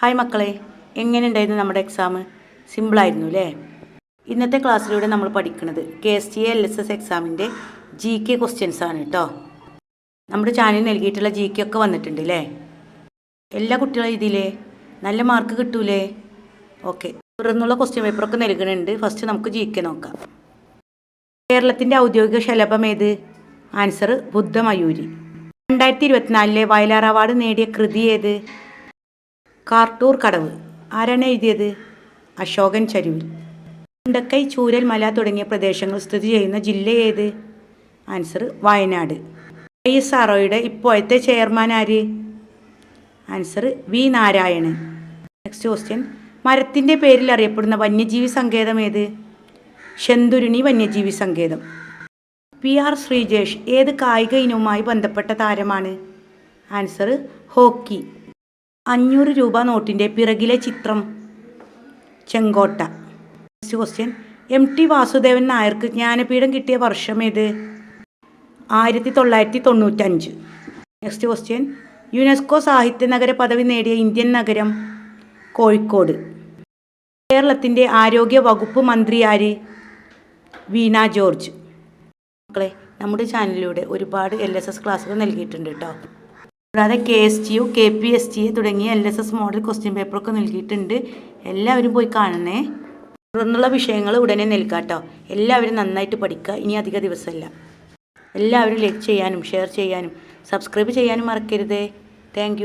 Hi മക്കളെ എങ്ങനെ ഉണ്ടായിരുന്നു നമ്മുടെ എക്സാം സിമ്പിളായിരുന്നു അല്ലേ? ഇന്നത്തെ ക്ലാസ്സിലൂടെ നമ്മൾ പഠിക്കുന്നത് K S T L S S എക്സാമിന്റെ ജി കെ ക്വസ്റ്റ്യൻസ് ആണ് കേട്ടോ നമ്മുടെ ചാനലിൽ നൽകിയിട്ടുള്ള ജി കെ ഒക്കെ വന്നിട്ടുണ്ട് അല്ലേ എല്ലാ കുട്ടികളും ഇതിലേ നല്ല മാർക്ക് കിട്ടൂലേ? ഓക്കെ തുടർന്നുള്ള ക്വസ്റ്റ്യൻ പേപ്പറൊക്കെ നൽകുന്നുണ്ട്. ഫസ്റ്റ് നമുക്ക് ജി കെ നോക്കാം. കേരളത്തിന്റെ ഔദ്യോഗിക ശലഭം ഏത്? ആൻസർ ബുദ്ധമയൂരി. രണ്ടായിരത്തി ഇരുപത്തിനാലിലെ വയലാർ അവാർഡ് നേടിയ കൃതി ഏത്? കാർട്ടൂർ കടവ്. ആരാണ് എഴുതിയത്? അശോകൻ ചരുവിൽ. മുണ്ടക്കൈ ചൂരൽ മല തുടങ്ങിയ പ്രദേശങ്ങൾ സ്ഥിതി ചെയ്യുന്ന ജില്ല ഏത്? Answer Wayanad. I S R ഇപ്പോഴത്തെ ചെയർമാൻ ആര്? Answer V Narayanan. Next question. മരത്തിന്റെ പേരിൽ അറിയപ്പെടുന്ന വന്യജീവി സങ്കേതം ഏത്? ശെന്തുരുണി വന്യജീവി സങ്കേതം. പി ആർ ശ്രീജേഷ് ഏത് കായിക ഇനവുമായി ബന്ധപ്പെട്ട താരമാണ്? Answer hockey. അഞ്ഞൂറ് രൂപ നോട്ടിന്റെ പിറകിലെ ചിത്രം. ചെങ്കോട്ട. Next question M T Vasudevan നായർക്ക് ജ്ഞാനപീഠം കിട്ടിയ വർഷം ഏത്? ആയിരത്തി തൊള്ളായിരത്തി തൊണ്ണൂറ്റഞ്ച് നെക്സ്റ്റ് ക്വസ്റ്റ്യൻ യുനെസ്കോ സാഹിത്യ നഗര പദവി നേടിയ ഇന്ത്യൻ നഗരം കോഴിക്കോട്. കേരളത്തിന്റെ ആരോഗ്യ വകുപ്പ് മന്ത്രി ആര്? വീണ ജോർജ്. മക്കളെ നമ്മുടെ ചാനലിലൂടെ ഒരുപാട് എൽ എസ് എസ് ക്ലാസ്സുകൾ നൽകിയിട്ടുണ്ട് കേട്ടോ കൂടാതെ K S T U K P S T തുടങ്ങിയ L S S model question പേപ്പറൊക്കെ നൽകിയിട്ടുണ്ട്. എല്ലാവരും പോയി കാണണേ. തുടർന്നുള്ള വിഷയങ്ങൾ ഉടനെ നൽകാം കേട്ടോ എല്ലാവരും നന്നായിട്ട് പഠിക്കുക. ഇനി അധിക ദിവസമല്ല. എല്ലാവരും ലൈക്ക് ചെയ്യാനും ഷെയർ ചെയ്യാനും സബ്സ്ക്രൈബ് ചെയ്യാനും മറക്കരുതേ. താങ്ക്